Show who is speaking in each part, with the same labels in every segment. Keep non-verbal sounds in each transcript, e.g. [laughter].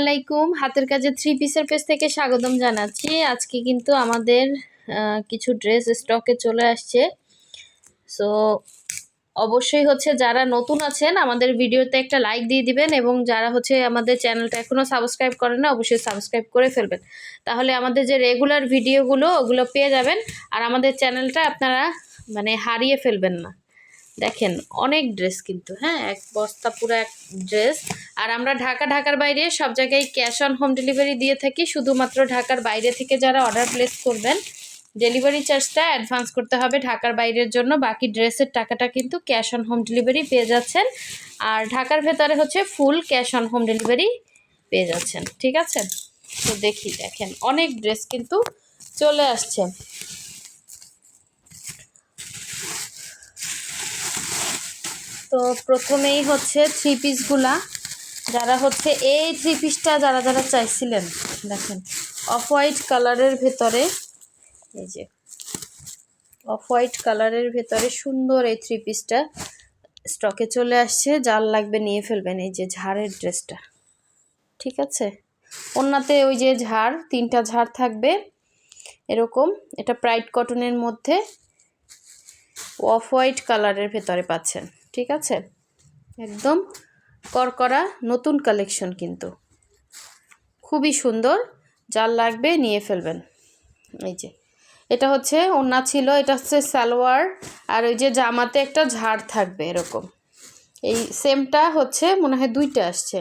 Speaker 1: আলাইকুম। হাতের কাজে থ্রি পিসের পেজ থেকে স্বাগতম জানাচ্ছি। আজকে কিন্তু আমাদের কিছু ড্রেস স্টকে চলে আসছে। সো অবশ্যই হচ্ছে যারা নতুন আছেন, আমাদের ভিডিওতে একটা লাইক দিয়ে দিবেন এবং যারা হচ্ছে আমাদের চ্যানেলটা এখনও সাবস্ক্রাইব করেন না, অবশ্যই সাবস্ক্রাইব করে ফেলবেন। তাহলে আমাদের যে রেগুলার ভিডিওগুলো ওগুলো পেয়ে যাবেন। আর আমাদের চ্যানেলটা আপনারা মানে হারিয়ে ফেলবেন না। দেখেন, অনেক ড্রেস কিন্তু হ্যাঁ? এক বস্তা পুরো এক ড্রেস আর আমরা ঢাকা, ঢাকার বাইরে সব জায়গায় ক্যাশ অন হোম ডেলিভারি দিয়ে থাকি। শুধুমাত্র ঢাকার বাইরে থেকে যারা অর্ডার প্লেস করবেন ডেলিভারি চার্জটা অ্যাডভান্স করতে হবে ঢাকার বাইরের জন্য। বাকি ড্রেসের টাকাটা কিন্তু ক্যাশ অন হোম ডেলিভারি পেয়ে যাচ্ছেন। আর ঢাকার ভেতরে হচ্ছে full cash on home delivery পেয়ে যাচ্ছেন। ঠিক আছে? তো দেখি, দেখেন, অনেক ড্রেস কিন্তু চলে আসছে। তো প্রথমেই হচ্ছে থ্রি পিসগুলা যারা হচ্ছে এই থ্রি পিসটা যারা যারা চাইছিলেন, দেখেন অফ হোয়াইট কালারের ভেতরে, এই যে অফ হোয়াইট কালারের ভেতরে সুন্দর এই থ্রি পিসটা স্টকে চলে আসছে। যার লাগবে নিয়ে ফেলবেন এই যে ঝাড়ের ড্রেসটা। ঠিক আছে? ওনাতে ওই যে ঝাড়, তিনটা ঝাড় থাকবে, এরকম। এটা প্রাইড কটনের মধ্যে অফ হোয়াইট কালারের ভেতরে পাচ্ছেন। ঠিক আছে? একদম করকরা নতুন কালেকশন কিন্তু। খুবই সুন্দর, যার লাগবে নিয়ে ফেলবেন। এই যে, এটা হচ্ছে ওড়না ছিল, এটা হচ্ছে সালোয়ার, আর ওই যে জামাতে একটা ঝাড় থাকবে এরকম। এই সেমটা হচ্ছে, মনে হয় দুইটা আসছে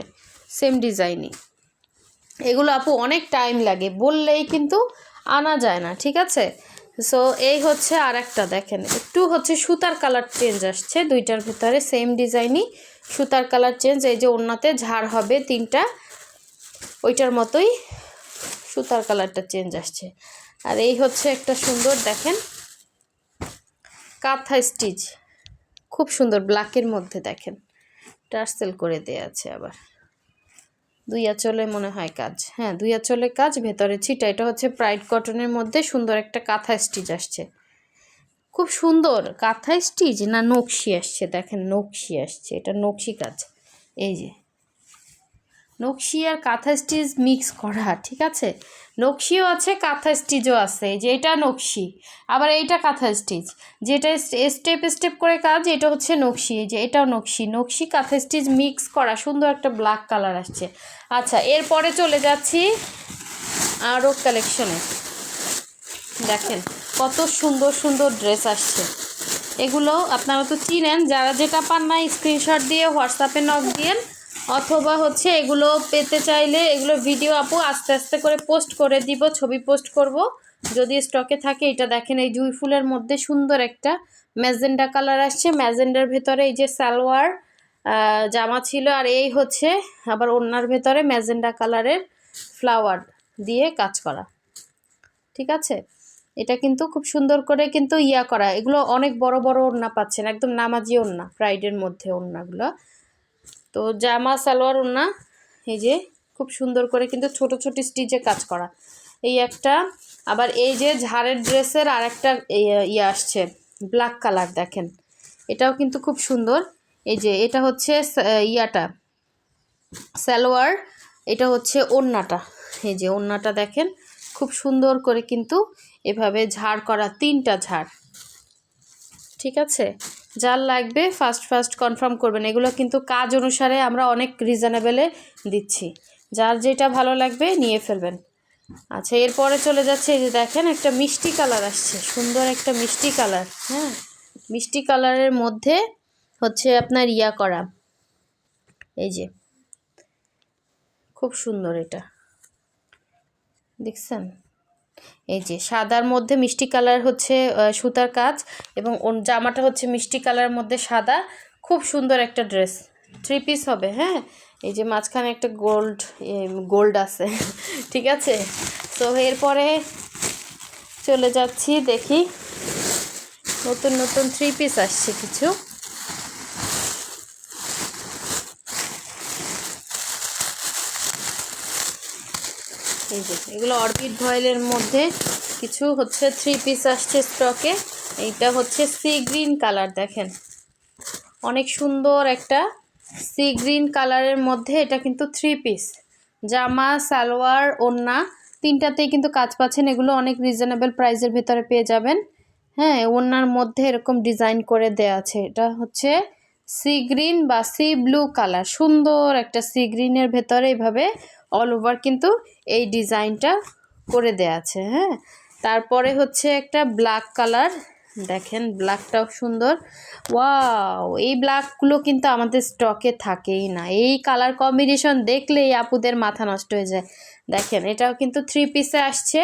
Speaker 1: সেম ডিজাইনই এগুলো আপু অনেক টাইম লাগে, বললেই কিন্তু আনা যায় না, ঠিক আছে? সো এই হচ্ছে আর একটা দেখেন। একটু হচ্ছে সুতার কালার চেঞ্জ আসছে, দুইটার ভিতরে সেম ডিজাইনই সুতার কালার চেঞ্জ এই যে ওড়নাতে ঝাড় হবে তিনটা, ওইটার মতোই সুতার কালারটা চেঞ্জ আসছে। আর এই হচ্ছে একটা সুন্দর দেখেন, কাঁথা স্টিচ খুব সুন্দর ব্ল্যাকের মধ্যে দেখেন। টার্সেল করে দেয়া আছে আবার। দুই আঁচলে মনে হয় কাজ। হ্যাঁ দুই আঁচলে কাজ, ভেতরে ছিটা। এটা হচ্ছে প্রাইড কটনের মধ্যে সুন্দর একটা কাঁথা স্টিচ আসছে। খুব সুন্দর কাঁথা স্টিচ না নকশি আসছে? দেখেন, নকশি আসছে। এটা নকশি কাজ। এই যে নকশি আর কাঁথা স্টিচ মিক্স করা, ঠিক আছে? নকশিও আছে, কাঁথা স্টিচও আছে, এই যে এটা নকশি। আবার এইটা কাঁথা স্টিচ। যেটা স্টেপ স্টেপ করে কাজ, এটা হচ্ছে নকশি যে এটাও নকশি। নকশি, কাঁথা স্টিচ মিক্স করা, সুন্দর একটা ব্ল্যাক কালার আসছে। আচ্ছা এরপরে চলে যাচ্ছি আরও কালেকশনে দেখেন, কত সুন্দর সুন্দর ড্রেস আসছে। এগুলো আপনারা তো চিনেন, যারা যেটা পান না স্ক্রিনশট দিয়ে, হোয়াটসঅ্যাপে নক দিয়েন। অথবা হচ্ছে এগুলো পেতে চাইলে এগুলো ভিডিও আপু আস্তে আস্তে করে পোস্ট করে দিব, ছবি পোস্ট করব। যদি স্টকে থাকে, এটা দেখেন এই জুই ফুলের মধ্যে সুন্দর একটা ম্যাজেন্ডা কালার আসছে। ম্যাজেন্ডার ভেতরে এই যে সালোয়ার জামা ছিল আর এই হচ্ছে আবার ওড়নার ভেতরে ম্যাজেন্ডা কালারের ফ্লাওয়ার দিয়ে কাজ করা। ঠিক আছে? এটা কিন্তু খুব সুন্দর করে কিন্তু ইয়া করা। এগুলো অনেক বড় বড় ওড়না পাচ্ছেন, একদম নামাজি ওড়না প্রাইডের মধ্যে ওড়নাগুলো। তো জামা, সালোয়ার, ওড়না, এই যে খুব সুন্দর করে কিন্তু ছোট ছোট স্টিচে কাজ করা। এই একটা, আবার এই যে ঝাড়ের ড্রেসের আর একটা ইয়ে আসছে ব্ল্যাক কালার দেখেন। এটাও কিন্তু খুব সুন্দর। এই যে এটা হচ্ছে ইয়াটা, সালোয়ার, এটা হচ্ছে ওড়নাটা। এই যে ওড়নাটা দেখেন, খুব সুন্দর করে কিন্তু এভাবে ঝাড় করা, তিনটা ঝাড়। ঠিক আছে? যার লাগবে ফার্স্ট ফার্স্ট কনফার্ম করবেন। এগুলো কিন্তু কাজ অনুসারে আমরা অনেক রিজনেবেলে দিচ্ছি। যার যেটা ভালো লাগবে নিয়ে ফেলবেন। আচ্ছা এরপরে চলে যাচ্ছে এই যে দেখেন, একটা মিষ্টি কালার আসছে। সুন্দর একটা মিষ্টি কালার হ্যাঁ? মিষ্টি কালারের মধ্যে হচ্ছে আপনার ইয়া করা। এই যে, খুব সুন্দর এটা। দেখছেন? এই যে সাদার মধ্যে মিষ্টি কালার হচ্ছে সুতার কাজ এবং জামাটা হচ্ছে মিষ্টি কালারের মধ্যে সাদা। খুব সুন্দর একটা ড্রেস। থ্রি পিস হবে হ্যাঁ? এই যে মাঝখানে একটা গোল্ড গোল্ড আছে, [laughs] ঠিক আছে? তো এরপরে চলে যাচ্ছি, দেখি। নতুন নতুন থ্রি পিস আসছে কিছু। এই যে, এগুলো অরবিট ভয়েলের মধ্যে কিছু হচ্ছে থ্রি পিস আসছে স্টকে এইটা হচ্ছে সি গ্রিন কালার দেখেন। অনেক সুন্দর একটা সি গ্রিন কালারের মধ্যে এটা কিন্তু থ্রি পিস জামা, সালোয়ার, ওড়না, তিনটাতেই কিন্তু কাজ পাচ্ছেন। এগুলো অনেক রিজনেবল প্রাইসের ভেতরে পেয়ে যাবেন। হ্যাঁ ওড়নার মধ্যে এরকম ডিজাইন করে দেয়া আছে। এটা হচ্ছে সি গ্রিন বা সি ব্লু কালার সুন্দর একটা সি গ্রিনের ভেতরে এইভাবে অল ওভার কিন্তু এই ডিজাইনটা করে দেয়া আছে হ্যাঁ? তারপরে হচ্ছে একটা ব্ল্যাক কালার দেখেন ব্ল্যাকটাও সুন্দর। ওয়াও এই ব্ল্যাকগুলো কিন্তু আমাদের স্টকে থাকেই না। এই কালার কম্বিনেশন দেখলেই আপুদের মাথা নষ্ট হয়ে যায়। দেখেন, এটাও কিন্তু থ্রি পিসে আসছে।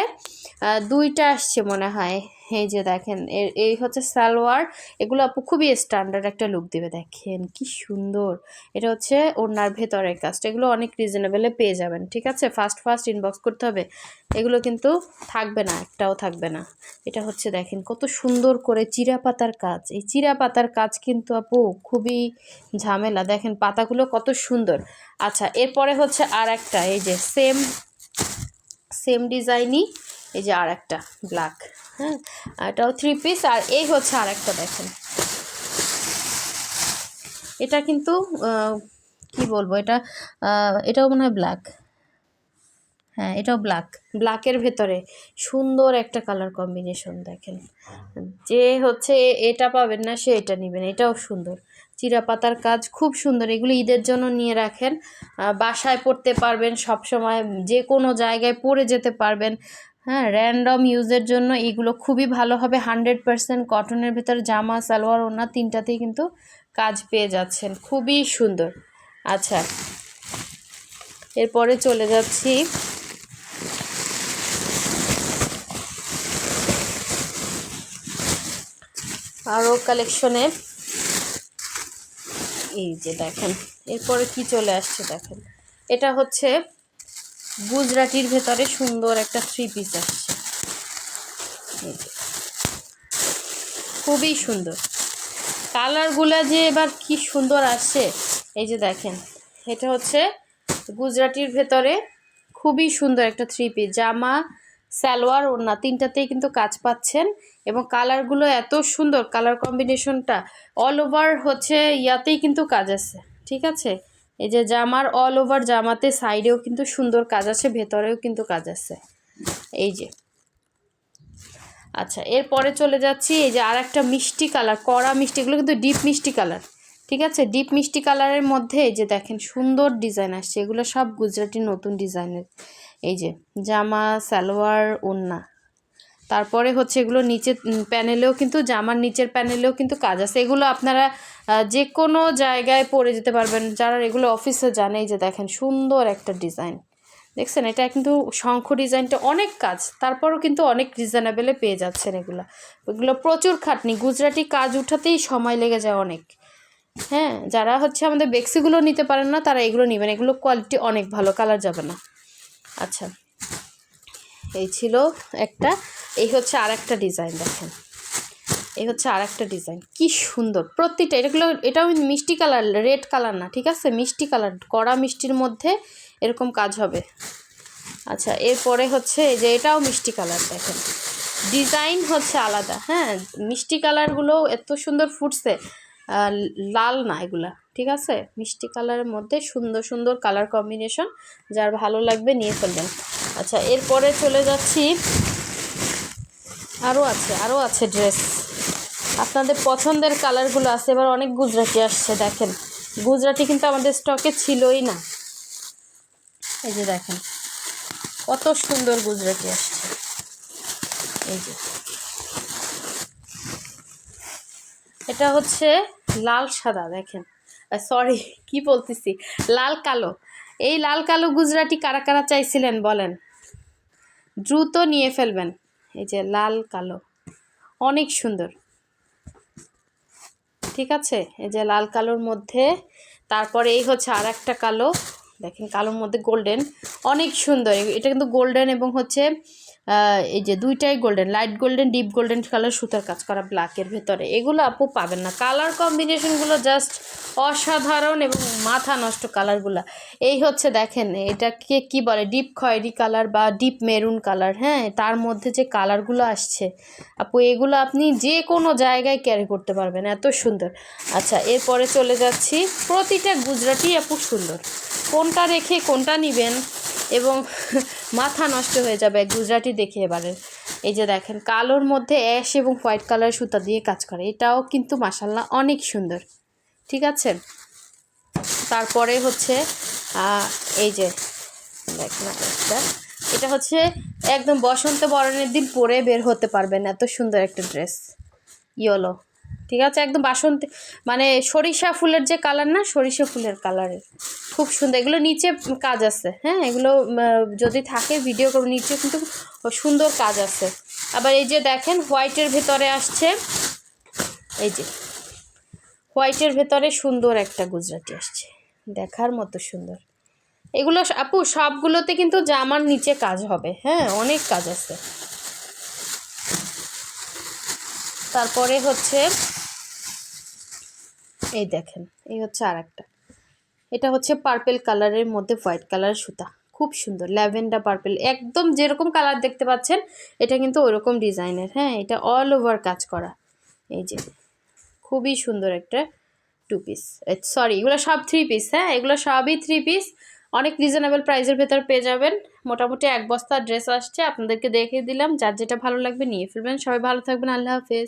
Speaker 1: দুইটা আসছে মনে হয়। এই যে দেখেন এই হচ্ছে সালোয়ার। এগুলো আপু খুবই স্ট্যান্ডার্ড একটা লুক দেবে। দেখেন, কি সুন্দর। এটা হচ্ছে ওনার ভেতরের কাজটা। এগুলো অনেক রিজনেবলে পেয়ে যাবেন, ঠিক আছে? ফার্স্ট ফার্স্ট ইনবক্স করতে হবে। এগুলো কিন্তু থাকবে না, একটাও থাকবে না। এটা হচ্ছে দেখেন, কত সুন্দর করে চিরা পাতার কাজ। এই চিরা পাতার কাজ কিন্তু আপু খুবই ঝামেলা। দেখেন, পাতাগুলো কত সুন্দর। আচ্ছা এরপরে হচ্ছে আর একটা এই যে সেম সেম ডিজাইনই, এই যে আর একটা ব্ল্যাক হ্যাঁ? এটাও থ্রি পিস আর এই হচ্ছে আর একটা দেখেন। এটা কিন্তু কি বলব? এটা এটাও মনে হয় ব্ল্যাক। হ্যাঁ এটাও ব্ল্যাক ব্ল্যাকের ভেতরে সুন্দর একটা কালার কম্বিনেশন দেখেন। যে হচ্ছে এটা পাবেন না, সে এটা নেবেন। এটাও সুন্দর। চিরা পাতার কাজ খুব সুন্দর। এগুলো ঈদের জন্য নিয়ে রাখেন। বাসায় পড়তে পারবেন সব সময় যে কোনো জায়গায় পরে যেতে পারবেন। হ্যাঁ র্যান্ডম ইউজের জন্য এগুলো খুবই ভালো হবে। হান্ড্রেড পারসেন্ট কটনের ভেতর জামা, সালোয়ার ওনা তিনটাতেই কিন্তু কাজ পেয়ে যাচ্ছেন। খুবই সুন্দর। আচ্ছা এরপরে চলে যাচ্ছি। আরও কালেকশনের এই যে দেখেন, এরপরে কি চলে আসছে দেখেন। এটা হচ্ছে গুজরাটির ভেতরে সুন্দর একটা থ্রি পিস আসছে। খুবই সুন্দর। কালারগুলো যে এবার কি সুন্দর আসছে, এই যে দেখেন, এটা হচ্ছে গুজরাটির ভেতরে খুবই সুন্দর একটা থ্রি পিস জামা, সালোয়ার, ওড়না, তিনটাতেই কিন্তু কাজ পাচ্ছেন। এবং কালারগুলো এত সুন্দর কালার কম্বিনেশনটা অল ওভার হচ্ছে, ইয়াতেই কিন্তু কাজ আছে, ঠিক আছে? এই যে জামার অল ওভার জামাতে সাইডেও কিন্তু সুন্দর কাজ আছে, ভেতরেও কিন্তু কাজ আছে। এই যে। আচ্ছা এরপরে চলে যাচ্ছি, এই যে আর একটা মিষ্টি কালার কড়া মিষ্টি, এগুলো কিন্তু ডিপ মিষ্টি কালার ঠিক আছে? ডিপ মিষ্টি কালারের মধ্যে এই যে দেখেন সুন্দর ডিজাইন আসছে, এগুলো সব গুজরাটি নতুন ডিজাইনের এই যে, জামা, সালোয়ার, ওড়না। তারপরে হচ্ছে এগুলো নিচে উম, প্যানেলেও কিন্তু জামার নিচের প্যানেলেও কিন্তু কাজ আছে। এগুলো আপনারা যে কোনো জায়গায় পরে যেতে পারবেন। যারা এগুলো অফিসে জানে এই যে দেখেন সুন্দর একটা ডিজাইন দেখছেন? এটা কিন্তু শঙ্খ ডিজাইনটা অনেক কাজ। তারপরও কিন্তু অনেক রিজনেবেলে পেয়ে যাচ্ছেন এগুলো। এগুলো প্রচুর খাটনি। গুজরাটি কাজ উঠাতেই সময় লেগে যায় অনেক। হ্যাঁ? যারা হচ্ছে আমাদের বেক্সিগুলো নিতে পারেন না তারা এগুলো নেবেন। এগুলো কোয়ালিটি অনেক ভালো কালার যাবে না। আচ্ছা। এই ছিল একটা এই হচ্ছে আর একটা ডিজাইন দেখেন। এই হচ্ছে আর একটা ডিজাইন। কি সুন্দর। প্রতিটা, এগুলো, এটাও মিষ্টি কালার, রেড কালার না, ঠিক আছে? মিষ্টি কালার, কড়া মিষ্টির মধ্যে এরকম কাজ হবে। আচ্ছা এরপরে হচ্ছে যে এটাও মিষ্টি কালার দেখেন। ডিজাইন হচ্ছে আলাদা হ্যাঁ? মিষ্টি কালারগুলো এত সুন্দর ফুটছে লাল না এগুলা, ঠিক আছে? মিষ্টি কালারের মধ্যে সুন্দর সুন্দর কালার কম্বিনেশন, যার ভালো লাগবে নিয়ে ফেলবেন। আচ্ছা এরপরে চলে যাচ্ছি আরও আছে আরও আছে ড্রেস আপনাদের পছন্দের কালারগুলো আছে, এবার অনেক গুজরাটি আসছে, দেখেন। গুজরাটি কিন্তু আমাদের স্টকে ছিলই না। এই যে দেখেন, কত সুন্দর গুজরাটি আসছে। এই যে। এটা হচ্ছে লাল সাদা, দেখেন। সরি [laughs] কি বলতেছি? লাল কালো। এই লাল কালো গুজরাটি কারা কারা চাইছিলেন বলেন? দ্রুত নিয়ে ফেলবেন। এই যে লাল, কালো। অনেক সুন্দর। ঠিক আছে? এই যে লাল, কালোর মধ্যে, তারপরে এই হচ্ছে আর একটা কালো। দেখেন, কালোর মধ্যে গোল্ডেন অনেক সুন্দর। এটা কিন্তু গোল্ডেন এবং হচ্ছে এই যে দুইটাই golden light golden deep golden colour সুতার কাজ করা ব্ল্যাকের ভেতরে। এগুলো আপু পাবেন না। কালার কম্বিনেশনগুলো জাস্ট অসাধারণ এবং মাথা নষ্ট কালারগুলো এই হচ্ছে দেখেন, এটাকে কি বলে? ডিপ খয়েরি কালার বা ডিপ মেরুন কালার হ্যাঁ? তার মধ্যে যে কালারগুলো আসছে, আপু, এগুলো আপনি যে কোনো জায়গায় ক্যারি করতে পারবেন। এত সুন্দর। আচ্ছা এরপরে চলে যাচ্ছি। প্রতিটা গুজরাটি আপু সুন্দর। কোনটা রেখে কোনটা নেবেন? এবং মাথা নষ্ট হয়ে যাবে গুজরাটি দেখে এবারে। এই যে দেখেন, কালোর মধ্যে অ্যাশ এবং হোয়াইট কালার সুতা দিয়ে কাজ করে। এটাও কিন্তু মাসাল্লাহ অনেক সুন্দর। ঠিক আছে? তারপরে হচ্ছে এই যে, দেখেন এটা হচ্ছে একদম বসন্ত বরণের দিন পরে বের হতে পারবেন। এত সুন্দর একটা ড্রেস। ইয়েলো। ঠিক আছে? একদম বাসন্তী মানে সরিষা ফুলের যে কালার না, সরিষা ফুলের কালারের খুব সুন্দর, এগুলো নিচে কাজ আছে হ্যাঁ? এগুলো যদি থাকে ভিডিও করব, নিচে কিন্তু সুন্দর কাজ আছে। আবার এই যে দেখেন হোয়াইটের ভেতরে আসছে, এই যে হোয়াইটের ভেতরে সুন্দর একটা গুজরাটি আসছে, দেখার মতো সুন্দর। এগুলো আপু, সবগুলোতে কিন্তু জামার নিচে কাজ হবে হ্যাঁ? অনেক কাজ আছে। তারপরে হচ্ছে এই দেখেন, এই হচ্ছে আর একটা এটা হচ্ছে পার্পেল কালারের মধ্যে হোয়াইট কালারের সুতা। খুব সুন্দর, ল্যাভেন্ডার পার্পেল একদম যেরকম কালার দেখতে পাচ্ছেন, এটা কিন্তু ওরকম ডিজাইনের হ্যাঁ এটা অল ওভার কাজ করা। এই যে, খুবই সুন্দর একটা টু পিস সরি এগুলো সব থ্রি পিস হ্যাঁ এগুলো সবই থ্রি পিস অনেক রিজনেবল প্রাইসের ভেতর পেয়ে যাবেন। মোটামুটি এক বস্তা ড্রেস আসছে, আপনাদেরকে দেখিয়ে দিলাম। যার যেটা ভালো লাগবে নিয়ে ফেলবেন। সবাই ভালো থাকবেন, আল্লাহ হাফেজ।